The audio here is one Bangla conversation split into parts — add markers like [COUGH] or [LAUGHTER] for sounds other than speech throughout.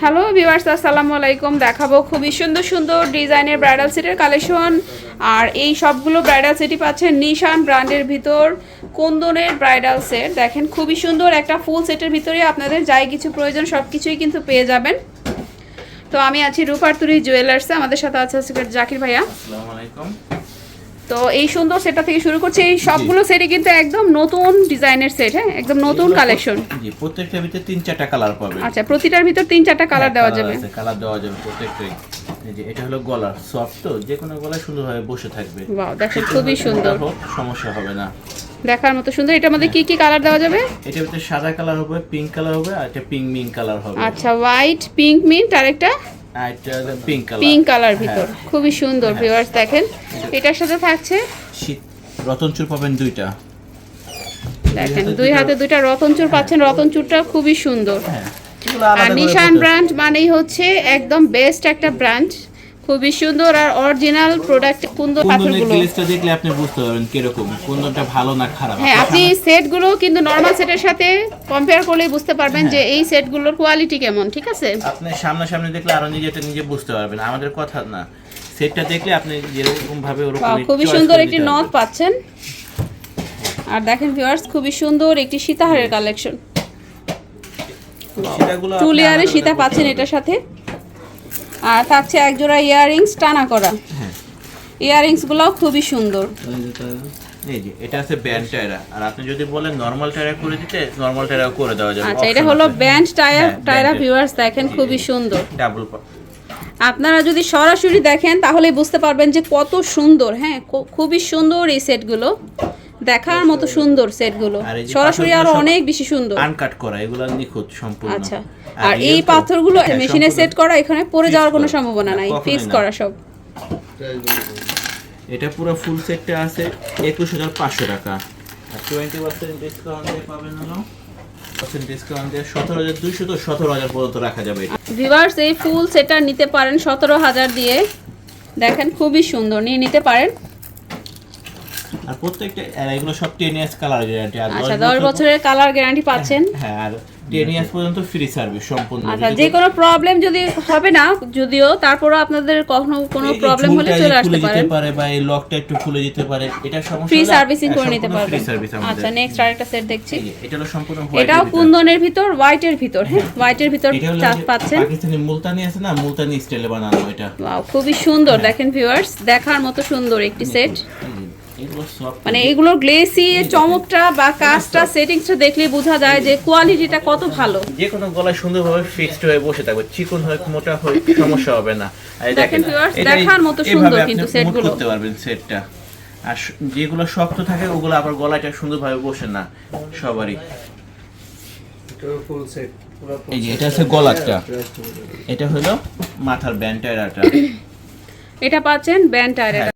হ্যালো ভিউয়ার্স আসসালামু আলাইকুম। দেখাবো খুবই সুন্দর সুন্দর ডিজাইনের ব্রাইডাল সেটের কালেকশন আর এই সবগুলো ব্রাইডাল সেটই পাচ্ছেন নিশান ব্র্যান্ডের ভিতর কুন্দনের ব্রাইডাল সেট দেখেন, খুবই সুন্দর একটা ফুল সেটের ভিতরে আপনাদের যাই কিছু প্রয়োজন সব কিছুই কিন্তু পেয়ে যাবেন। তো আমি আছি রূপারতুরি জুয়েলার্সে আমাদের সাথে আছে জাকির ভাইয়া। তো এই সুন্দর সেটটা থেকে শুরু করছি। এই সবগুলো সেটই কিন্তু একদম নতুন ডিজাইনের সেট হ্যাঁ? একদম নতুন কালেকশন জি প্রত্যেকটার ভিতরে তিন চারটা কালার পাবে। আচ্ছা প্রতিটার ভিতর তিন চারটা কালার দেওয়া যাবে। কালার দেওয়া যাবে প্রত্যেকটাই। এই যে এটা হলো গলার সফট তো যে কোনো গলায় সুন্দরভাবে বসে থাকবে। বাহ দেখেন খুবই সুন্দর। সমস্যা হবে না। দেখার মতো সুন্দর। এটার মধ্যে কি কি কালার দেওয়া যাবে? এটার ভিতরে সাদা কালার হবে পিঙ্ক কালার হবে আর এটা পিঙ্ক মিং কালার হবে। আচ্ছা হোয়াইট পিঙ্ক মিন্ট আর একটা এটা পিঙ্ক কালার পিঙ্ক কালার ভিতর। খুবই সুন্দর ভিউয়ার্স দেখেন। এটার সাথে থাকছে? শীত রতন চুল পাবেন দুইটা। দেখেন দুই হাতে দুইটা রতনচুর পাচ্ছেন। রতনচুরটা খুবই সুন্দর। হ্যাঁ আর নিশান ব্র্যান্ড মানেই হচ্ছে একদম বেস্ট একটা ব্র্যান্ড খুবই সুন্দর আর অরিজিনাল প্রোডাক্ট কুন্দনের পাথরগুলো। গ্লেজটা দেখলে আপনি বুঝতে পারবেন কীরকম কুন্দনটা ভালো না খারাপ। হ্যাঁ আপনি সেটগুলো কিন্তু নর্মাল সেটের সাথে কম্পেয়ার করলেই বুঝতে পারবেন যে এই সেটগুলোর কোয়ালিটি কেমন ঠিক আছে? আপনি সামনাসামনি দেখলে আরও নিজেটা নিজে বুঝতে পারবেন। আমাদের কথা না। সেটটা দেখলে আপনি যেরকম ভাবে ওরকম খুবই সুন্দর একটি নথ পাচ্ছেন। আর দেখেন ভিউয়ার্স খুবই সুন্দর একটি সীতাহারের কালেকশন টু লেয়ারে সীতা পাচ্ছেন এটার সাথে। আর থাকছে এক জোড়া ইয়াররিংস টানা করা। হ্যাঁ। ইয়াররিংসগুলো খুবই সুন্দর। এই যে এটা আছে ব্যান্ড টায়রা আর আপনি যদি বলেন নরমাল টায়রা করে দিতে নরমাল টায়রা করে দেওয়া যাবে। আচ্ছা এটা হলো ব্যান্ড টায়ার হ্যাঁ, টায়রা। ভিউয়ার্স দেখেন খুবই সুন্দর। ডাবল আপনারা যদি সরাসরি দেখেন তাহলে বুঝতে পারবেন যে কত সুন্দর হ্যাঁ খুবই সুন্দর এই সেটগুলো। দেখার মতো সুন্দর সেটগুলো। সরাসরি আরও অনেক বেশি সুন্দর। আনকাট করা এগুলো নিখুঁত সম্পূর্ণ। আচ্ছা। আর এই পাথরগুলো মেশিনে সেট করা এখানে পড়ে যাওয়ার কোনো সম্ভাবনা নাই ফিক্স করা সব। এটা পুরো ফুল সেটটা আছে একুশ হাজার পাঁচশো টাকা। আর টোয়েন্টি পার্সেন্ট ডিসকাউন্ট পাবেন হলো পার্সেন্ট ডিসকাউন্ট দিয়ে সতেরো হাজার দুইশো তো সতেরো হাজার পর্যন্ত রাখা যাবে ভিভার্স এই ফুল সেটা নিতে পারেন সতেরো হাজার দিয়ে। দেখেন খুবই সুন্দর। নিয়ে নিতে পারেন। আর প্রত্যেকটা এগুলো সব টেন ইয়ার্স কালার গ্যারান্টি আচ্ছা দশ বছরের কালার গ্যারান্টি পাচ্ছেন। হ্যাঁ আর টেন ইয়ার্স পর্যন্ত ফ্রি সার্ভিস সম্পূর্ণ। আচ্ছা যে কোনো প্রবলেম যদি হবে না যদিও তারপরও আপনাদের কখনো কোনো প্রবলেম হলে চলে আসতে খুলে পারেন। যেতে পারে বা এই লকটা একটু খুলে যেতে পারে এটা সমস্যা ফ্রি সার্ভিসিং হ্যাঁ, করে নিতে free service আচ্ছা নেক্সট আরেকটা সেট দেখছি। এটা হলো সম্পূর্ণ white এটাও। কুন্দনের ভিতর হোয়াইটের ভিতর। হ্যাঁ [LAUGHS] হোয়াইটের ভিতর চাঁদ পাচ্ছেন। পাকিস্তানি মুলতানি আছে না মুলতানি স্টাইলে বানানো এটা। ওয়াও খুবই সুন্দর দেখেন ভিউয়ার্স দেখার মতো সুন্দর একটি সেট এই যে, এগুলো সব মানে এগুলো গ্লেসি চমকটা বা কাজটা সেটিংসটা দেখলে বোঝা যায় যে কোয়ালিটিটা কত ভালো। যে কোনো গলায় সুন্দরভাবে ফিক্সড হয়ে বসে থাকবে চিকন হোক মোটা হোক সমস্যা হবে না। দেখেন দেখার মতো সুন্দর কিন্তু সেটগুলো। করতে পারবেন সেটটা আর যেগুলো শক্ত থাকে ওগুলো আবার গলাটা সুন্দরভাবে বসে না সবারই। এই যে এটা হচ্ছে গলাটা। এটা হলো মাথার ব্যান্ড টায়ারটা এটা পাচ্ছেন ব্যান্ড টায়ার হ্যাঁ,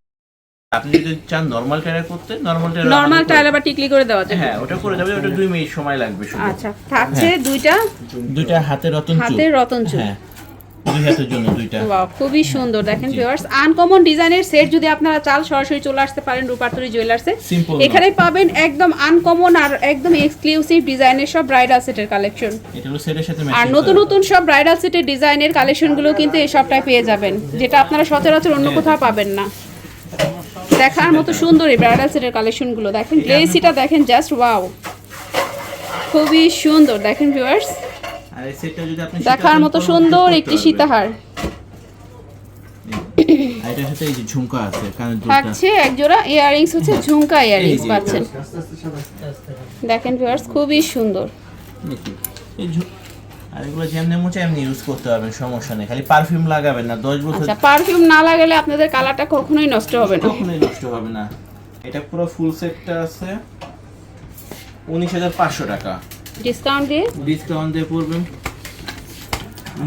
আপনি যদি চান নরমাল টায়ার করতে নরমাল টায়ার নর্মাল টায়ার আবার টিকলি করে দেওয়া যাবে। হ্যাঁ ওটা করে যাবে ওটা দুই মিনিট সময় লাগবে শুধু। আচ্ছা থাকছে দুইটা? দুইটা হাতে রতন চুল। হাতের রতন চুল। হ্যাঁ দুই হাতের জন্য দুইটা। ওয়াও খুবই সুন্দর দেখেন ভিউয়ার্স আনকমন ডিজাইনের সেট যদি আপনারা চাল সরাসরি চলে আসতে পারেন রূপার্তরি জুয়েলার্সে এখানে পাবেন একদম আনকমন আর একদম এক্সক্লুসিভ ডিজাইনের সব ব্রাইডাল সেটের কালেকশন এটা হলো সেটের সাথে আর নতুন নতুন সব ব্রাইডাল সেটের ডিজাইনের কালেকশনগুলো কিন্তু এই সবটাই পেয়ে যাবেন যেটা আপনারা সচরাচর অন্য কোথাও পাবেন না। দেখার মতো সুন্দর এই ব্রাইডাল সেটের কালেকশনগুলো দেখেন গ্লেসিটা দেখেন জাস্ট ওয়াও খুবই সুন্দর দেখেন ভিউয়ার্স দেখার মতো সুন্দর একটি সীতাহার থাকছে এক জোড়া ইয়াররিংস হচ্ছে ঝুমকা পাচ্ছেন দেখেন ভিউয়ার্স খুবই সুন্দর আর এগুলো যেমনি মোচে এমনি ইউজ করতে পারবেন সমস্যা নেই। খালি পারফিউম লাগাবেন না দশ বছর আচ্ছা পারফিউম না লাগালে আপনাদের কালারটা কখনোই নষ্ট হবে না। কখনোই নষ্ট হবে না। এটা পুরো ফুল সেটটা আছে উনিশ হাজার পাঁচশো টাকা। ডিসকাউন্ট দিয়ে? ডিসকাউন্ট দিয়ে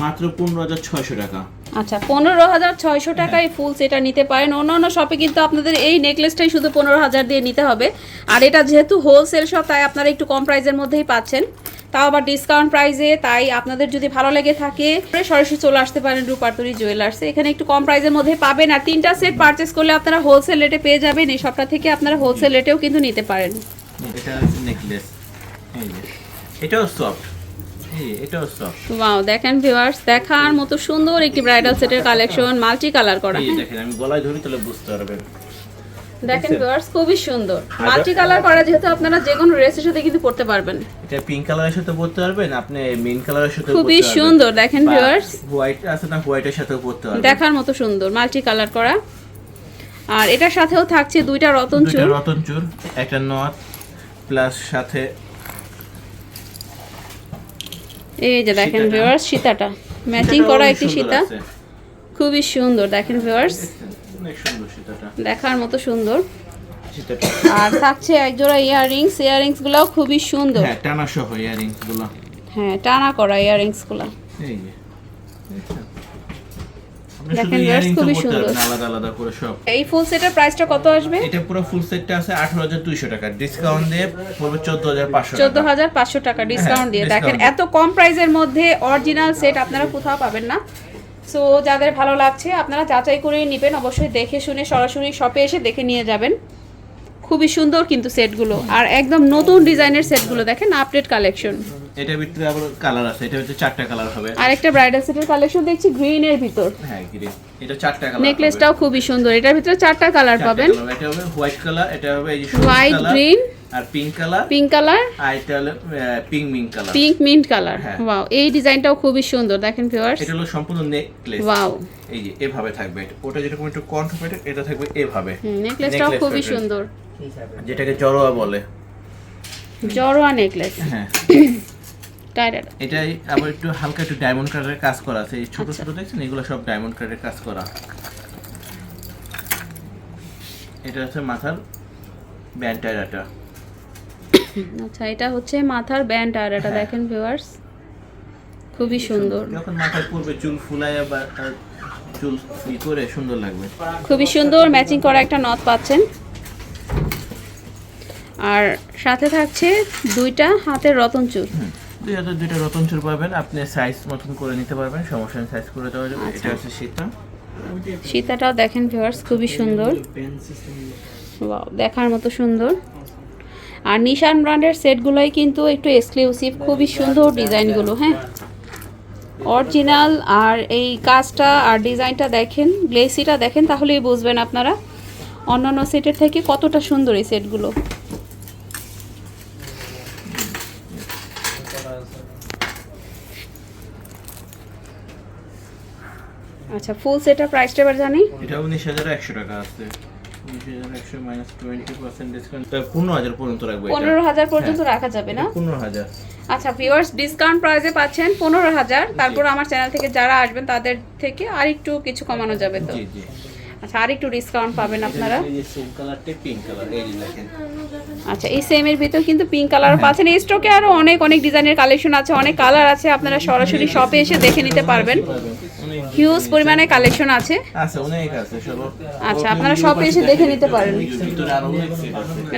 মাত্র পনেরো হাজার ছয়শো টাকা। আচ্ছা পনেরো হাজার ছয়শো টাকায় ফুল সেটা নিতে পারেন। অন্য অন্য শপে কিন্তু আপনাদের এই নেকলেসটাই শুধু পনেরো হাজার দিয়ে নিতে হবে। আর এটা যেহেতু হোলসেল শপ তাই আপনারা একটু কম প্রাইসের মধ্যেই পাচ্ছেন। তাও আবার ডিসকাউন্ট প্রাইসে তাই আপনাদের যদি ভালো লেগে থাকে সরাসরি চলে আসতে পারেন রূপার্তরি জুয়েলার্সে এখানে একটু কম প্রাইসের মধ্যে পাবেন আর তিনটা সেট পারচেস করলে আপনারা হোলসেল রেটে পেয়ে যাবেন এই সবটা থেকে আপনারা হোলসেল রেটেও কিন্তু নিতে পারেন। এটা নেকলেস এটাও সফট এই এটাও সফট ওয়াও দেখেন ভিউয়ার্স দেখার মতো সুন্দর একটি ব্রাইডাল সেটের কালেকশন মাল্টি কালার করা দেখেন আমি গলায় ধরি তাহলে বুঝতে পারবেন। দেখেন? ভিউয়ার্স খুবই সুন্দর। মাল্টি কালার করা যেহেতু আপনারা যে কোনো ড্রেসের সাথে কিন্তু পড়তে পারবেন। এটা পিঙ্ক কালারের সাথে পরতে পারবেন আপনি মেইন কালারের সাথে খুবই সুন্দর দেখেন ভিউয়ার্স হোয়াইট আছে না হোয়াইটের সাথেও পরতে পারবেন। দেখার মতো সুন্দর মাল্টি কালার করা। আর এটার সাথেও থাকছে দুইটা রতন দুইটা চুল। রতন একটা নথ প্লাস সাথে এই যে দেখেন। ভিউয়ার্স সীতাটা। ম্যাচিং করা একটি সীতা। খুবই সুন্দর দেখেন ভিউয়ার্স দেখার মতো সুন্দর। আর থাকছে একজোড়া ইয়াররিংস ইয়াররিংস গুলাও খুবই সুন্দর। হ্যাঁ টানা সহ ইয়ারিংসগুলো হ্যাঁ টানা করা ইয়াররিংসগুলা এই ফুল সেটের প্রাইসটা কত আসবে? এটা পুরো ফুল সেটটা আছে ডিসকাউন্ট দিয়ে পড়বে টাকা। ডিসকাউন্ট দিয়ে। হ্যাঁ, দেখেন এত কম প্রাইসের মধ্যে অরিজিনাল সেট আপনারা কোথাও পাবেন না। সো যাদের ভালো লাগছে আপনারা যাচাই করে নেবেন। অবশ্যই দেখে শুনে সরাসরি শপে এসে দেখে নিয়ে যাবেন। খুবই সুন্দর কিন্তু সেটগুলো। আর একদম নতুন ডিজাইনের সেটগুলো দেখেন আপডেট কালেকশন এটার ভিতরে আবার কালার আছে এটা হচ্ছে চারটা কালার হবে। আরেকটা ব্রাইডাল সেটের কালেকশন দেখছি গ্রিন এর ভিতর। হ্যাঁ গ্রিন এটা চারটা কালার নেকলেসটাও খুবই সুন্দর। এটার ভিতরে চারটা কালার পাবেন। এটা হবে হোয়াইট কালার এটা হবে এই যে হোয়াইট গ্রিন আর পিঙ্ক কালার পিঙ্ক কালার আর এটা হলো pink mink colour pink mint colour. Wow এই ডিজাইনটাও খুবই সুন্দর দেখেন ভিউয়ার্স এটা হলো সম্পূর্ণ নেকলেস ওয়াও এই যে এভাবে থাকবে। এটা। ওটা যেরকম একটু কন্ঠ পেটে এটা থাকবে এভাবে। নেকলেসটাও খুবই সুন্দর। যেটাকে জড়োয়া বলে। জড়োয়া নেকলেস হ্যাঁ। এটাই আবার একটু হালকা একটু ডায়মন্ড কালারের কাজ করা আছে। এই ছোট আচ্ছা। ছোট দেখছেন? এগুলো সব ডায়মন্ড কালারের কাজ করা। এটা হচ্ছে মাথার ব্যান্ড টায়ারটা [LAUGHS] আচ্ছা এটা হচ্ছে মাথার ব্যান্ড আর এটা হ্যাঁ। দেখেন ভিউয়ার্স খুবই সুন্দর। যখন মাথায় পড়বে চুল ফুলায় বা চুল ই করে সুন্দর লাগবে। খুবই সুন্দর ম্যাচিং করা একটা নথ পাচ্ছেন। আর সাথে থাকছে দুইটা হাতের রতন চুল। দুই হাজার দুইটা রতন চুল পাবেন। আপনি সাইজ মতন করে নিতে পারবেন সমস্যা সাইজ করে দেওয়া যাবে। আচ্ছা। এটা হচ্ছে সীতা। সীতাটাও দেখেন ভিউয়ার্স খুবই সুন্দর। দেখার মতো সুন্দর। আর নিশান ব্র্যান্ডের সেটগুলোই কিন্তু একটু এক্সক্লুসিভ খুবই সুন্দর ডিজাইনগুলো হ্যাঁ। অরিজিনাল আর এই কাজটা আর ডিজাইনটা দেখেন, গ্লেসিটা দেখেন, তাহলেই বুঝবেন আপনারা অন্যান্য সেটের থেকে কতটা সুন্দর এই সেটগুলো। আচ্ছা ফুল সেটের প্রাইসটা এবার জানি। এটা উনিশ হাজার একশো টাকা আছে। পনেরো হাজার পর্যন্ত পর্যন্ত রাখা যাবে না? পনেরো হাজার। আচ্ছা ভিউয়ার্স ডিসকাউন্ট প্রাইসে পাচ্ছেন পনেরো হাজার। তারপর আমার চ্যানেল থেকে যারা আসবেন তাদের থেকে আর একটু কিছু কমানো যাবে তো? আচ্ছা আর একটু ডিসকাউন্ট পাবেন আপনারা। এই সেম আচ্ছা এই সেমের ভিতর কিন্তু পিঙ্ক কালার পাচ্ছেন। এই স্টকে আরও অনেক অনেক ডিজাইনের কালেকশন আছে অনেক কালার আছে। আপনারা সরাসরি শপে এসে দেখে নিতে পারবেন। হিউজ পরিমাণে কালেকশন আছে। আছে অনেক আছে আচ্ছা, আপনারা শপে এসে দেখে নিতে পারেন।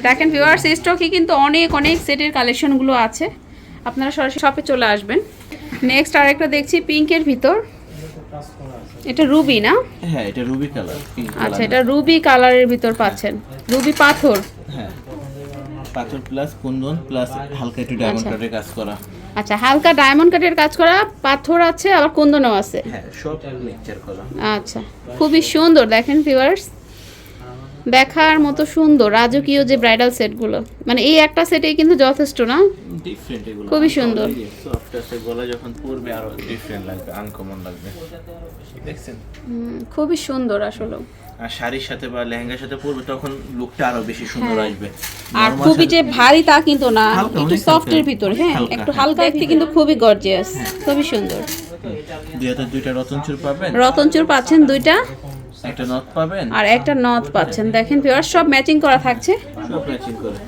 দেখেন ভিউয়ার্স স্টকে কিন্তু অনেক অনেক সেটের কালেকশনগুলো আছে। আপনারা সরাসরি শপে চলে আসবেন। নেক্সট আরেকটা দেখছি পিঙ্কের ভিতর। এটা রুবি না? হ্যাঁ এটা রুবি কালার আচ্ছা এটা রুবি কালারের ভিতর পাচ্ছেন। রুবি পাথর। হ্যাঁ পাথর প্লাস কুন্দন প্লাস হালকা একটু ডায়মন্ড আচ্ছা। কাজ করা। আচ্ছা হালকা ডায়মন্ড কাটের কাজ করা পাথর আছে আবার কুন্দনও আছে। হ্যাঁ আচ্ছা খুবই সুন্দর দেখেন ভিউয়ার্স দেখার মতো সুন্দর রাজকীয় যে ব্রাইডাল সেটগুলো মানে এই একটা সেটেই কিন্তু যথেষ্ট না? খুবই সুন্দর। খুবই সুন্দর আসলে শাড়ির সাথে বা লেহেঙ্গার সাথে পরবে তখন লুকটা আরও বেশি সুন্দর হ্যাঁ। আসবে। আর খুবই যে ভারী তা কিন্তু না একটু সফটের। ভিতর হ্যাঁ একটু। হালকা দেখতে কিন্তু খুবই গর্জিয়াস খুবই সুন্দর। দুই দুইটা রতন চুর পাবেন? রতনচুর পাচ্ছেন দুইটা। একটা নথ পাবেন? আর একটা নথ পাচ্ছেন। দেখেন ভিউয়ার্স সব ম্যাচিং করা থাকছে। সব ম্যাচিং করে।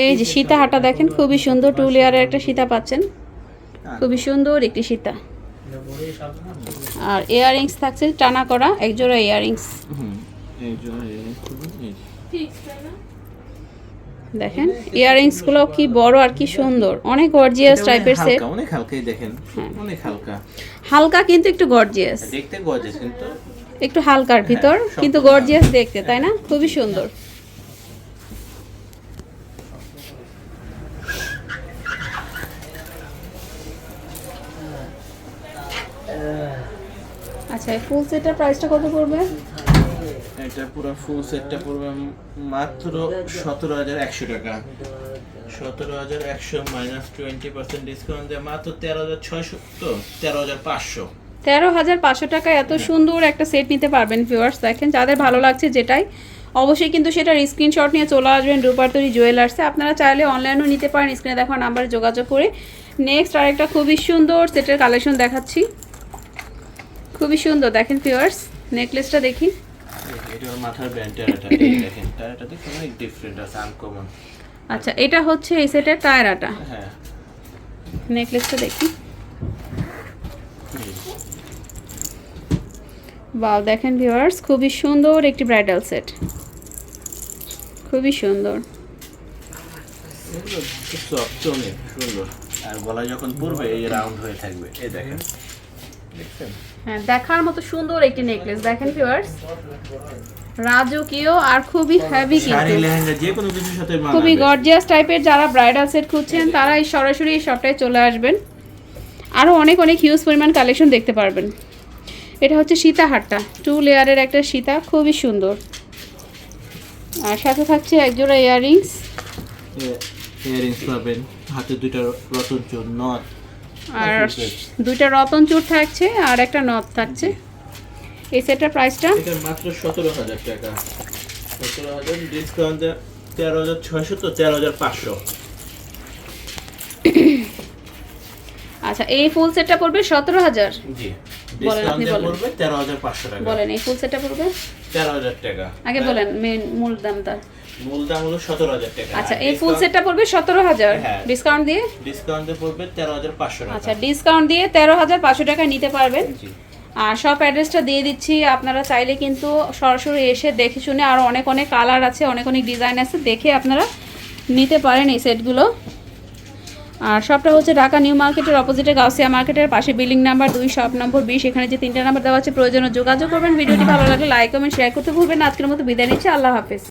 এই যে সীতা হাটা দেখেন খুবই সুন্দর টু লেয়ারের একটা সীতা পাচ্ছেন। খুবই সুন্দর একটি সীতা। আর ইয়াররিংস থাকছে টানা করা ইয়াররিংস খুলুন, এই যে। দেখেন ইয়াররিংসগুলো কি বড় আর কি সুন্দর। অনেক গর্জিয়াস টাইপের সেট হালকা, অনেক হালকাই দেখেন। হ্যাঁ। অনেক হালকা। হালকা কিন্তু একটু গর্জিয়াস দেখতে গর্জিয়াস কিন্তু। একটু হালকার ভিতর হ্যাঁ, কিন্তু গর্জিয়াস দেখতে তাই না? খুবই সুন্দর। আচ্ছা ফুল সেটের প্রাইসটা কত পড়বে? এটা পুরো ফুল সেটটা পড়বে মাত্র সতেরো হাজার একশো টাকা। সতেরো হাজার একশো মাইনাস টোয়েন্টি পার্সেন্ট ডিসকাউন্ট দিয়ে মাত্র তেরো হাজার ছয়শো তো তেরো হাজার পাঁচশো। তেরো হাজার পাঁচশো টাকা এত সুন্দর একটা সেট নিতে পারবেন ভিউয়ার্স দেখেন যাদের ভালো লাগছে যেটাই অবশ্যই কিন্তু সেটার স্ক্রিনশট নিয়ে চলে আসবেন রূপার্তরি জুয়েলার্সে আপনারা চাইলে অনলাইনেও নিতে পারেন স্ক্রিনে দেখা নাম্বারে যোগাযোগ করে। নেক্সট আরেকটা খুবই সুন্দর সেটের কালেকশন দেখাচ্ছি। খুবই সুন্দর। দেখেন ভিউয়ার্স নেকলেসটা দেখি। এটা ওর মাথার টেরাটা দেখেন দেখুন। অনেক ডিফারেন্ট আছে আনকমন আচ্ছা এটা হচ্ছে এই সেটের টায়রাটা। হ্যাঁ। নেকলেসটা দেখি। বাও দেখেন ভিউয়ার্স খুবই সুন্দর একটি ব্রাইডাল সেট খুবই সুন্দর। সুন্দর। আর গলায় যখন পরবে এই রাউন্ড হয়ে থাকবে। এই দেখেন। দেখছেন? হ্যাঁ দেখার মতো সুন্দর একটি নেকলেস দেখেন ভিউয়ার্স রাজকীয় আর খুবই হেভি কিন্তু। খুবই গর্জিয়াস টাইপের যারা ব্রাইডাল সেট খুঁজছেন তারা এই সরাসরি এই শপটায় চলে আসবেন। আরও অনেক অনেক হিউজ পরিমাণ কালেকশন দেখতে পারবেন। এটা হচ্ছে সীতাহারটা টু লেয়ারের একটা সীতা খুবই সুন্দর। আর সাথে থাকছে একজোড়া ইয়াররিংস ইয়ারিংস পাবেন। হাতে দুইটা রতন চোর নথ। আর দুইটা রতন চূড় থাকছে আর একটা নথ থাকছে। এই সেটটার প্রাইসটা? এটা মাত্র সতেরো হাজার টাকা। সতেরো হাজার ডিসকাউন্ট তেরো হাজার ছয়শো তো তেরো হাজার পাঁচশো। আচ্ছা এই ফুল সেটটা পড়বে সতেরো হাজার? জি বলেন, আপনি বলেন। তেরো হাজার পাঁচশো টাকা। বলেন এই ফুল সেটটা পড়বে? তেরো হাজার টাকা। আগে বলেন মেন মূল দামটা। মূল দাম হলো সতেরো হাজার টাকা। আচ্ছা এই ফুল সেটটা পড়বে সতেরো হাজার? হ্যাঁ। ডিসকাউন্ট দিয়ে? ডিসকাউন্টে পড়বে তেরো হাজার পাঁচশো টাকা। আচ্ছা ডিসকাউন্ট দিয়ে তেরো হাজার পাঁচশো টাকা নিতে পারবেন। জি। আর সব অ্যাড্রেসটা দিয়ে দিচ্ছি আপনারা চাইলে কিন্তু সরাসরি এসে দেখে শুনে আরও অনেক অনেক কালার আছে অনেক অনেক ডিজাইন আছে দেখে আপনারা নিতে পারেন এই সেটগুলো আর সবটা হচ্ছে ঢাকা নিউ মার্কেটের অপোজিটে গাউসিয়া মার্কেটের পাশে বিল্ডিং নাম্বার দুই শপ নম্বর বিশ। এখানে যে তিনটা নাম্বার দেওয়া আছে প্রয়োজনীয় যোগাযোগ করবেন। ভিডিওটি ভালো লাগলে লাইক কমেন্ট শেয়ার করতে ভুলবেন আজকের মতো বিদায় নিচ্ছি। আল্লাহ হাফেজ।